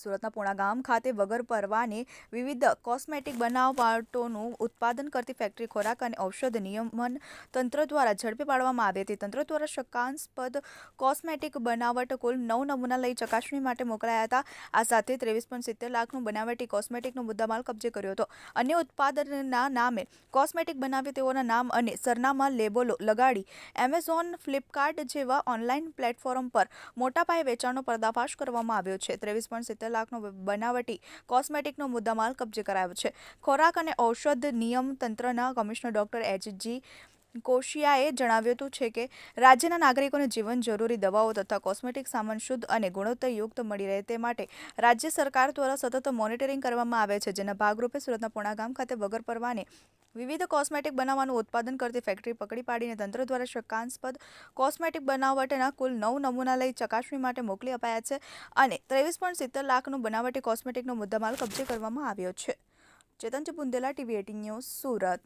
સુરતના પૂણા ગામ ખાતે વગર પરવાને વિવિધ કોસ્મેટિક બનાવટોનું ઉત્પાદન કરતી ફેક્ટરી ખોરાક અને ઔષધ નિયમન તંત્ર દ્વારા ઝડપી પાડવામાં આવી હતી તંત્ર દ્વારા શંકાસ્પદ કોસ્મેટિક બનાવટ કુલ નવ નમૂના લઈ ચકાસણી માટે મોકલાયા હતા. આ સાથે ત્રેવીસ સિત્તેર લાખનું બનાવટી કોસ્મેટિકનો મુદ્દામાલ કબજે કર્યો હતો. અન્ય ઉત્પાદનના નામે કોસ્મેટિક બનાવી તેઓના નામ અને સરનામા લેબલો લગાડી એમેઝોન, ફ્લિપકાર્ટ જેવા ઓનલાઈન પ્લેટફોર્મ પર મોટા પાયે વેચાણનો પર્દાફાશ કરવામાં આવ્યો છે. ત્રેવીસ સિત્તેર લાખનો બનાવટી કોસ્મેટિકનો મુદ્દામાલ કબજે કરાયો છે. ખોરાક અને ઔષધ નિયમ તંત્રના કમિશનર ડોક્ટર એચજી કોશિયાએ જણાવ્યું હતું છે કે, રાજ્યના નાગરિકોને જીવન જરૂરી દવાઓ તથા કોસ્મેટિક સામાન શુદ્ધ અને ગુણવત્તાયુક્ત મળી રહે તે માટે રાજ્ય સરકાર દ્વારા સતત મોનિટરિંગ કરવામાં આવે છે. જેના ભાગરૂપે સુરતના પૂણા ગામ ખાતે વગર પરવાને વિવિધ કોસ્મેટિક બનાવવાનું ઉત્પાદન કરતી ફેક્ટરી પકડી પાડીને તંત્ર દ્વારા શંકાસ્પદ કોસ્મેટિક બનાવટના કુલ નવ નમૂના લઈ ચકાસણી માટે મોકલી અપાયા છે અને ત્રેવીસ પોઈન્ટ સિત્તેર લાખનું બનાવટી કોસ્મેટિકનો મુદ્દામાલ કબજે કરવામાં આવ્યો છે. Chetan Bundela, TV eighteen news, Surat.